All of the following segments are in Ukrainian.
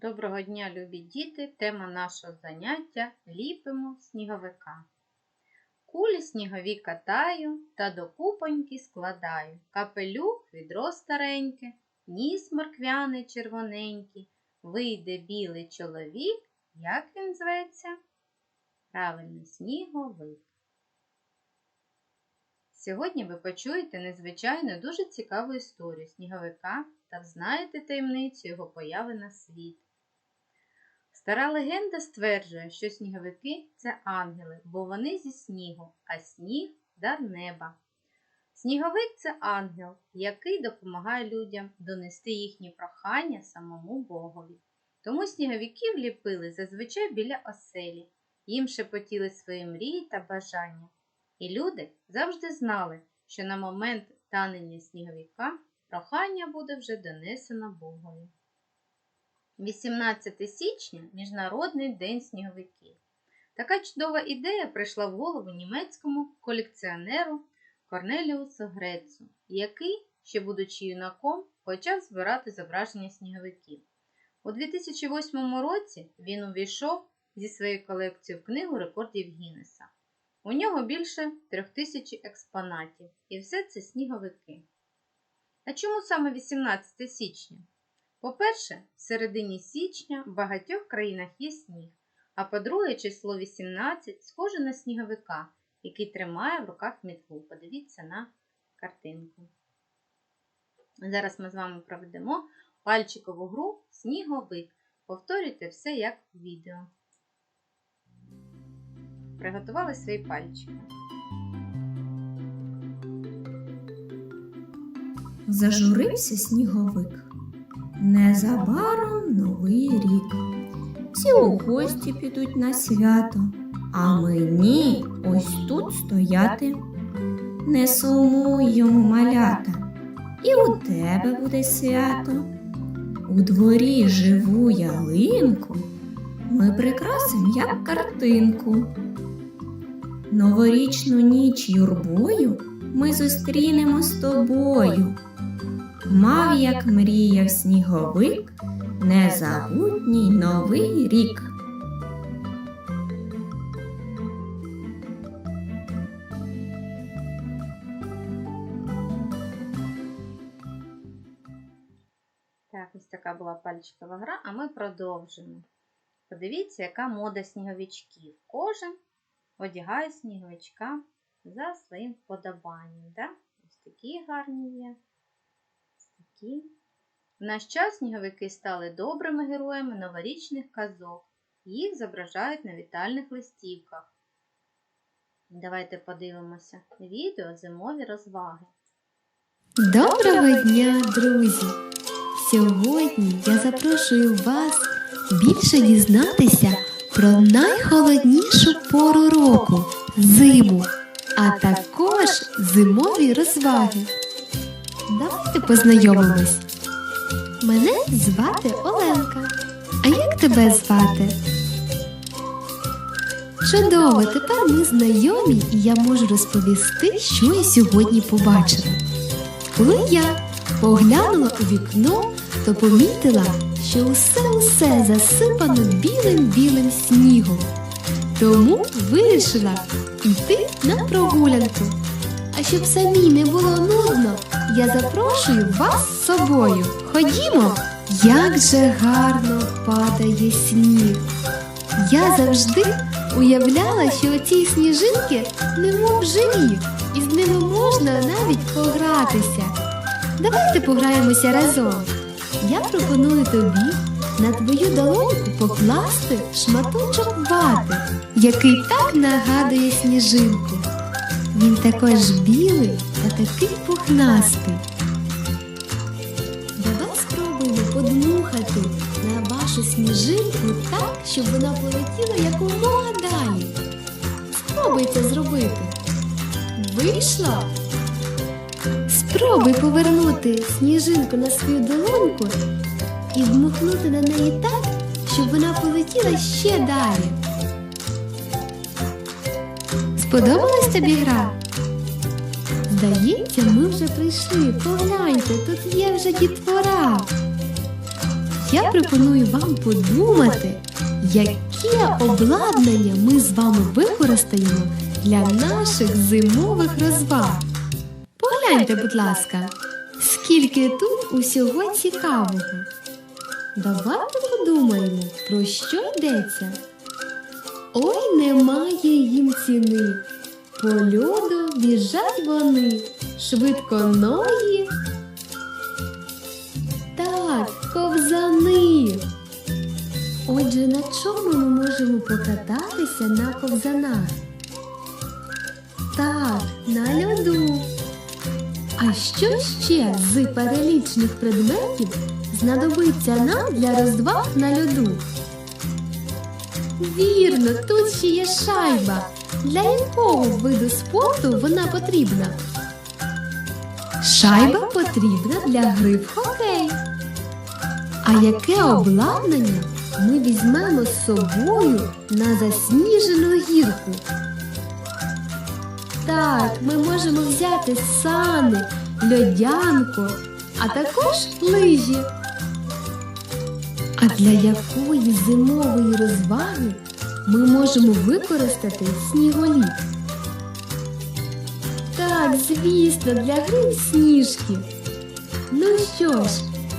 Доброго дня, любі діти! Тема нашого заняття ліпимо сніговика. Кулі снігові катаю та до купоньки складаю. Капелюх відро стареньке, ніс морквяний червоненький. Вийде білий чоловік, як він зветься? Правильно, сніговик. Сьогодні ви почуєте незвичайну дуже цікаву історію сніговика та взнаєте таємницю його появи на світ. Стара легенда стверджує, що сніговики це ангели, бо вони зі снігу, а сніг дар неба. Сніговик це ангел, який допомагає людям донести їхні прохання самому Богові. Тому сніговиків ліпили зазвичай біля оселі, їм шепотіли свої мрії та бажання. І люди завжди знали, що на момент танення сніговика прохання буде вже донесено Богові. 18 січня Міжнародний день сніговиків. Така чудова ідея прийшла в голову німецькому колекціонеру Корнеліусу Грецу, який, ще будучи юнаком, почав збирати зображення сніговиків. У 2008 році він увійшов зі своєю колекцією в книгу рекордів Гіннеса. У нього більше трьох тисяч експонатів, і все це сніговики. А чому саме 18 січня? По-перше, в середині січня в багатьох країнах є сніг, а по-друге, число 18 схоже на сніговика, який тримає в руках мітлу. Подивіться на картинку. Зараз ми з вами проведемо пальчикову гру сніговик. Повторюйте все як в відео. Приготували свої пальчики. Зажурився сніговик. Незабаром новий рік. Всі у гості підуть на свято, а мені ось тут стояти. Не сумуй йому малята, і у тебе буде свято. У дворі живу ялинку, ми прикрасим як картинку. Новорічну ніч юрбою ми зустрінемо з тобою. Мав, як мріяв сніговик, незабутній новий рік. Так, ось така була пальчикова гра, а ми продовжимо. Подивіться, яка мода сніговичків. Кожен одягає сніговичка за своїм вподобанням. Да? Ось такі гарні є. Ось. В наш час сніговики стали добрими героями новорічних казок. Їх зображають на вітальних листівках. Давайте подивимося відео зимові розваги. Доброго дня, друзі! Сьогодні я запрошую вас більше дізнатися про найхолоднішу пору року зиму, а також зимові розваги. Давайте познайомимось. Мене звати Оленка. А як тебе звати? Чудово, тепер ми знайомі, і я можу розповісти, що я сьогодні побачила. Коли я поглянула у вікно, то помітила, що усе-усе засипано білим-білим снігом. Тому вирішила йти на прогулянку. А щоб самій не було нудно, я запрошую вас з собою. Ходімо! Як же гарно падає сніг! Я завжди уявляла, що оці сніжинки немов живі, і з ними можна навіть погратися. Давайте пограємося разом. Я пропоную тобі на твою долоньку покласти шматочок вати, який так нагадує сніжинку. Він також білий та такий пухнастий. Давай спробуємо подмухати на вашу сніжинку так, щоб вона полетіла якомога далі. Спробуй це зробити. Вийшло? Спробуй повернути сніжинку на свою долоньку і вмухнути на неї так, щоб вона полетіла ще далі. Сподобалась тобі гра? Здається, ми вже прийшли. Погляньте, тут є вже дітвора. я пропоную вам подумати, яке обладнання ми з вами використаємо для наших зимових розваг. Погляньте, будь ласка, скільки тут усього цікавого. Давайте подумаємо, про що йдеться. Ой, немає їм ціни. По льоду біжать вони, швидко ноги. Так, ковзани. Отже, на чому ми можемо покататися на ковзанах? Так, на льоду. А що ще з перелічних предметів знадобиться нам для розваг на льоду? Вірно, тут ще є шайба. Для якого виду спорту вона потрібна? Шайба потрібна для гри в хокей. А яке обладнання ми візьмемо з собою на засніжену гірку? Так, ми можемо взяти сани, льодянку, а також лижі. А для якої зимової розваги ми можемо використати сніголіт? Так, звісно, для гри сніжки. Ну що ж,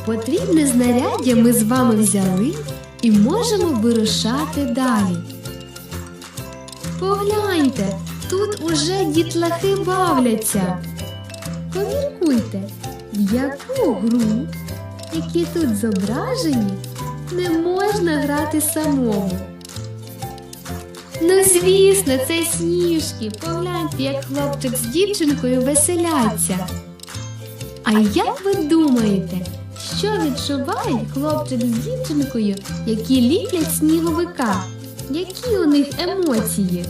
потрібне знаряддя ми з вами взяли і можемо вирушати далі. Погляньте, тут уже дітлахи бавляться. Поміркуйте, в яку гру, які тут зображені, не можна грати самому. Ну, звісно, це сніжки. Погляньте, як хлопчик з дівчинкою веселяться. А як ви думаєте, що відчувають хлопчик з дівчинкою, які ліплять сніговика? Які у них емоції?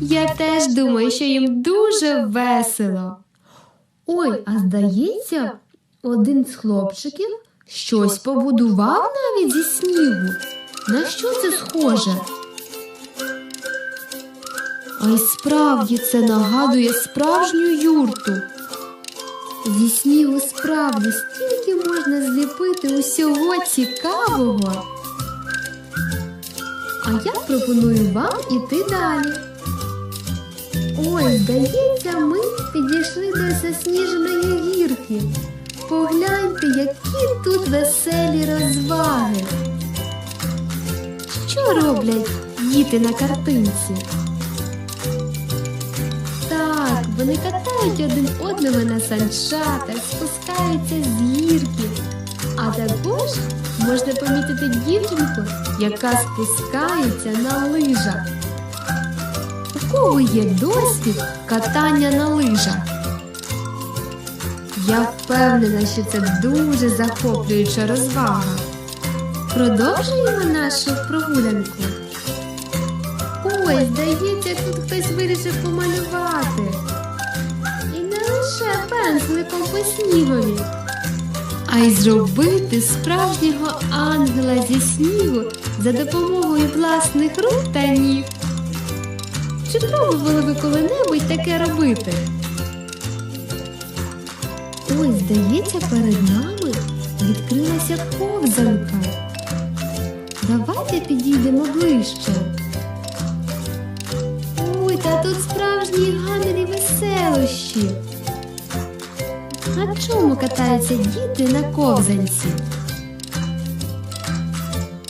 Я теж думаю, що їм дуже весело. Ой, а здається, один з хлопчиків щось побудував навіть зі снігу. На що це схоже? А й справді це нагадує справжню юрту. Зі снігу справді стільки можна зліпити усього цікавого. А я пропоную вам іти далі. Ой, здається, ми підійшли до засніженої гірки. Погляньте, які тут веселі розваги. Роблять діти на картинці? Так, вони катають один одного на санчатах, спускаються з гірки. А також можна помітити дівчинку, яка спускається на лижах. У кого є досвід катання на лижах? Я впевнена, що це дуже захоплююча розвага. Продовжуємо нашу прогулянку. Ой, здається, тут хтось вирішив помалювати. І не лише пензликом по снігові, а й зробити справжнього ангела зі снігу за допомогою власних рук та ніг. Чи пробували ви коли-небудь таке робити? Ой, здається, перед нами відкрилася ковзанка. Давайте підійдемо ближче. Ой, та тут справжні гамір веселощі. На чому катаються діти на ковзанці?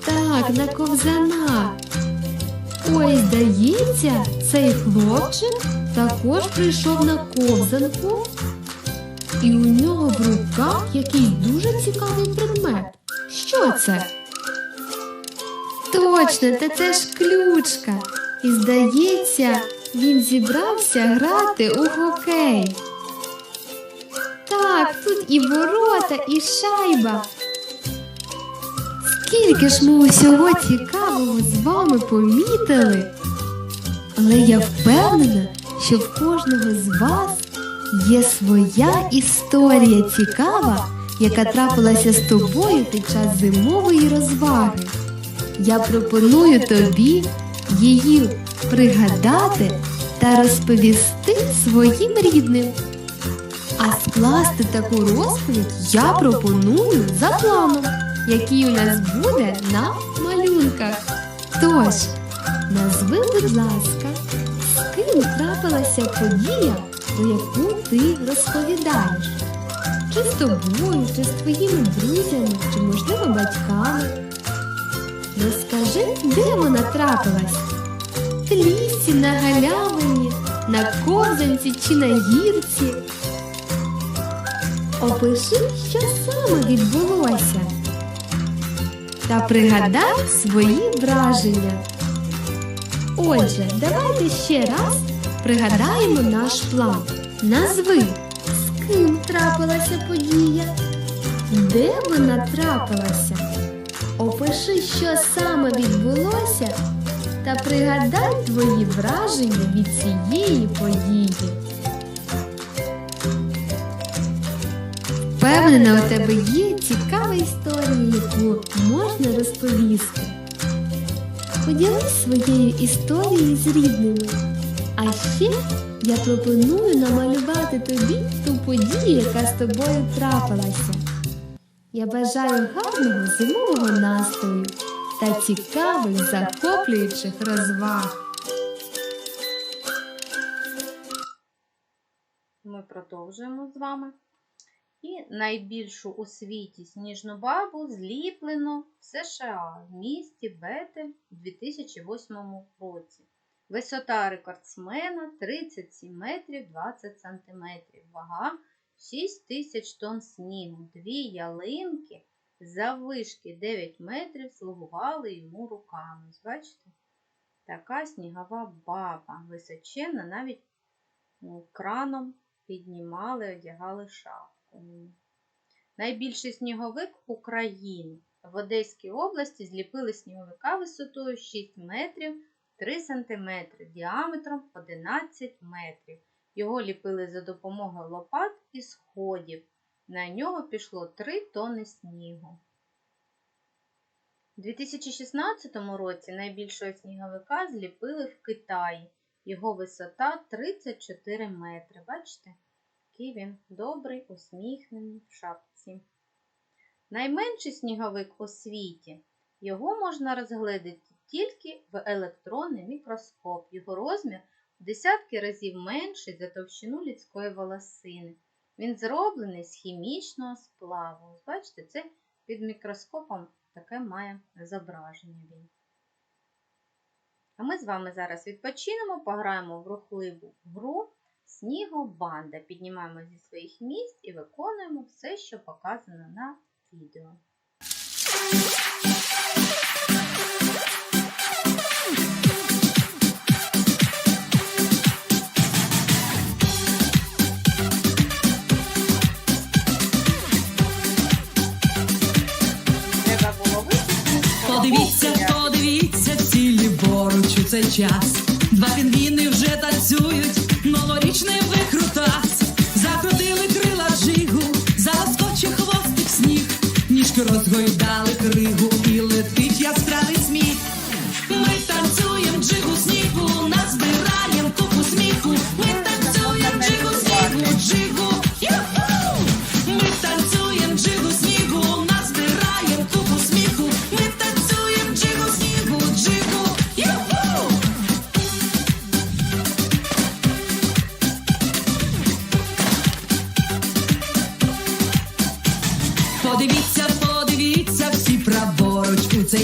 Так, на ковзанах. Ой, здається, цей хлопчик також прийшов на ковзанку, і у нього в руках якийсь дуже цікавий предмет. Що це? Точно, та це ж ключка. І здається, він зібрався грати у хокей. Так, тут і ворота, і шайба. Скільки ж ми усього цікавого з вами помітили. Але я впевнена, що в кожного з вас є своя історія цікава, яка трапилася з тобою під час зимової розваги. Я пропоную тобі її пригадати та розповісти своїм рідним. А скласти таку розповідь я пропоную за планом, який у нас буде на малюнках. Тож, назви, будь ласка, з ким трапилася подія, про яку ти розповідаєш. Чи з тобою, чи з твоїми друзями, чи, можливо, батьками. Розкажи, де вона трапилась? В лісі, на галявині, на ковзанці чи на гірці. Опиши, що саме відбулося. Та пригадай свої враження. Отже, давайте ще раз пригадаємо наш план. Назви, з ким трапилася подія, де вона трапилася. Опиши, що саме відбулося, та пригадай твої враження від цієї події. Впевнена, у тебе є цікава історія, яку можна розповісти. Поділись своєю історією з рідними. А ще я пропоную намалювати тобі ту подію, яка з тобою трапилася. Я бажаю гарного зимового настрою та цікавих захоплюючих розваг. Ми продовжуємо з вами. І найбільшу у світі сніжну бабу зліплено в США в місті Бетель у 2008 році. Висота рекордсмена 37 метрів 20 сантиметрів. Вага 6 тисяч тонн снігу. Дві ялинки заввишки 9 метрів слугували йому руками. Бачите? Така снігова баба. Височенна навіть м, краном піднімали, одягали шапку. Найбільший сніговик України. В Одеській області зліпили сніговика висотою 6 метрів 3 сантиметри, діаметром 11 метрів. Його ліпили за допомогою лопат і сходів. На нього пішло 3 тонни снігу. У 2016 році найбільшого сніговика зліпили в Китаї. Його висота 34 метри. Бачите? Який він добрий, усміхнений в шапці. Найменший сніговик у світі. Його можна розгледіти тільки в електронний мікроскоп. Його розмір десятки разів менший за товщину людської волосини. Він зроблений з хімічного сплаву. Бачите, це під мікроскопом таке має зображення він. А ми з вами зараз відпочинемо, пограємо в рухливу гру Снігобанда. Піднімаємо зі своїх місць і виконуємо все, що показано на відео. Цей час. Два пінгвіни вже танцюють, новорічний викрутас. Закрутили крила джигу, заскоче хвостик сніг, ніжки розгойдали кригу і летить яскравий сміх. Ми танцюємо джигу снігу, назбираєм купу сміху. Ми танцюємо джигу снігу, джигу.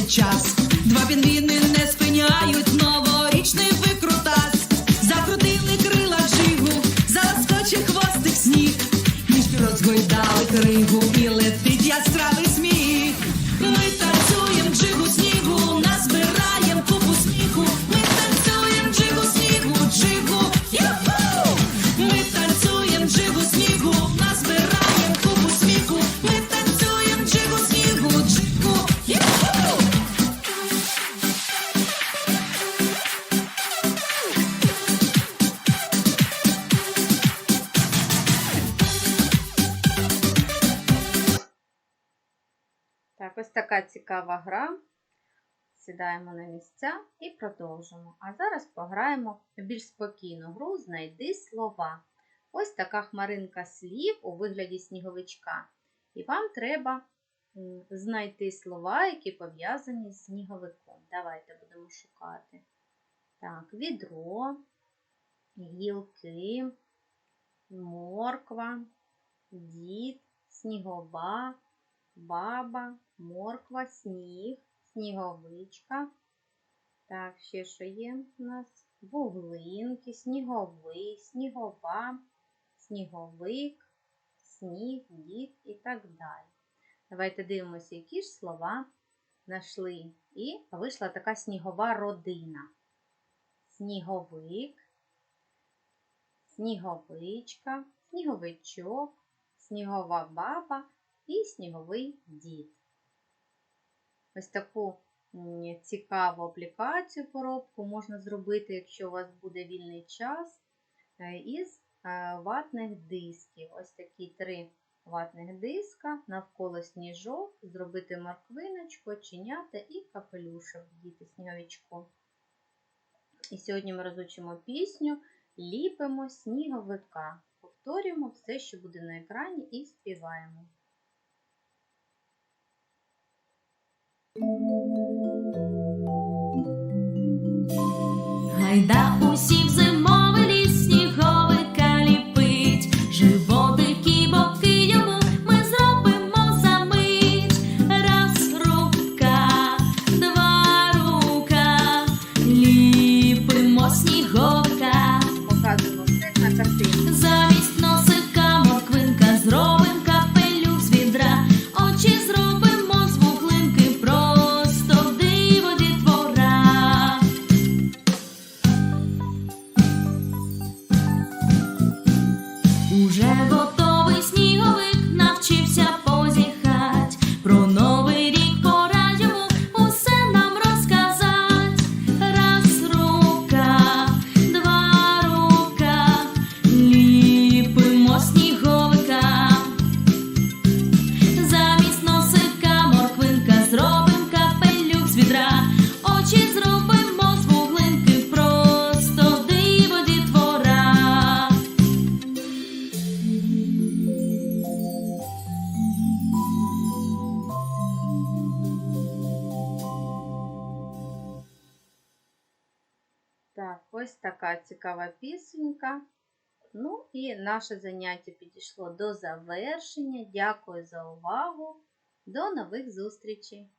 Праворуч у цей час. Два пінгвіни така цікава гра. Сідаємо на місця і продовжимо. А зараз пограємо більш спокійну гру Знайди слова. ось така хмаринка слів у вигляді сніговичка. І вам треба знайти слова, які пов'язані з сніговиком. Давайте будемо шукати. Так, відро, гілки, морква, дід, снігова, баба, морква, сніг, сніговичка. Так, ще що є у нас? Вуглинки, сніговий, снігова, сніговик, сніг, дід і так далі. Давайте дивимося, які ж слова знайшли. І вийшла така снігова родина. Сніговик, сніговичка, сніговичок, снігова баба і сніговий дід. Ось таку цікаву аплікацію поробку можна зробити, якщо у вас буде вільний час, е, із е, ватних дисків. Ось такі три ватних диска, навколо сніжок, зробити морквиночку, оченята і капелюшок діти сніговичку. І сьогодні ми розучимо пісню Ліпимо сніговика. Повторюємо все, що буде на екрані, і співаємо. Гайда усі в цікава пісенька. Ну і наше заняття підійшло до завершення. Дякую за увагу. До нових зустрічей!